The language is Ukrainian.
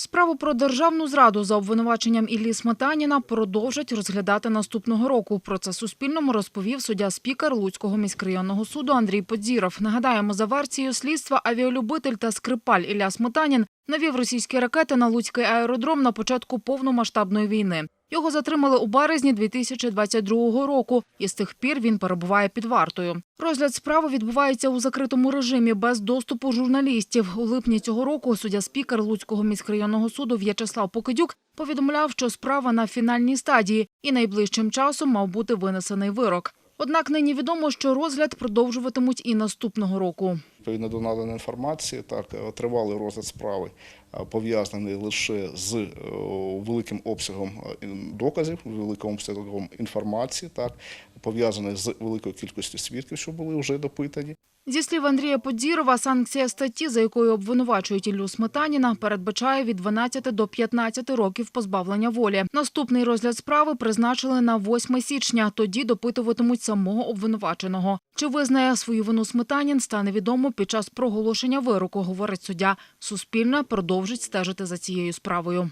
Справу про державну зраду за обвинуваченням Іллі Сметаніна продовжать розглядати наступного року. Про це Суспільному розповів суддя-спікер Луцького міськрайонного суду Андрій Подзіров. Нагадаємо, за версією слідства авіалюбитель та скрипаль Ілля Сметанін навів російські ракети на Луцький аеродром на початку повномасштабної війни. Його затримали у березні 2022 року, і з тих пір він перебуває під вартою. Розгляд справи відбувається у закритому режимі без доступу журналістів. У липні цього року суддя-спікер Луцького міськрайонного суду В'ячеслав Покидюк повідомляв, що справа на фінальній стадії і найближчим часом мав бути винесений вирок. Однак нині відомо, що розгляд продовжуватимуть і наступного року. Відповідно до наданої інформації, так е, тривалий розгляд справи е, пов'язаний лише з е, великим обсягом доказів, великим обсягом інформації, так пов'язаний з великою кількістю свідків, що були вже допитані. Зі слів Андрія Подзірова, санкція статті, за якою обвинувачують Іллю Сметаніна, передбачає від 12 до 15 років позбавлення волі. Наступний розгляд справи призначили на 8 січня. Тоді допитуватимуть самого обвинуваченого. Чи визнає свою вину Сметанін, стане відомо під час проголошення вироку, говорить суддя. Суспільне продовжить стежити за цією справою.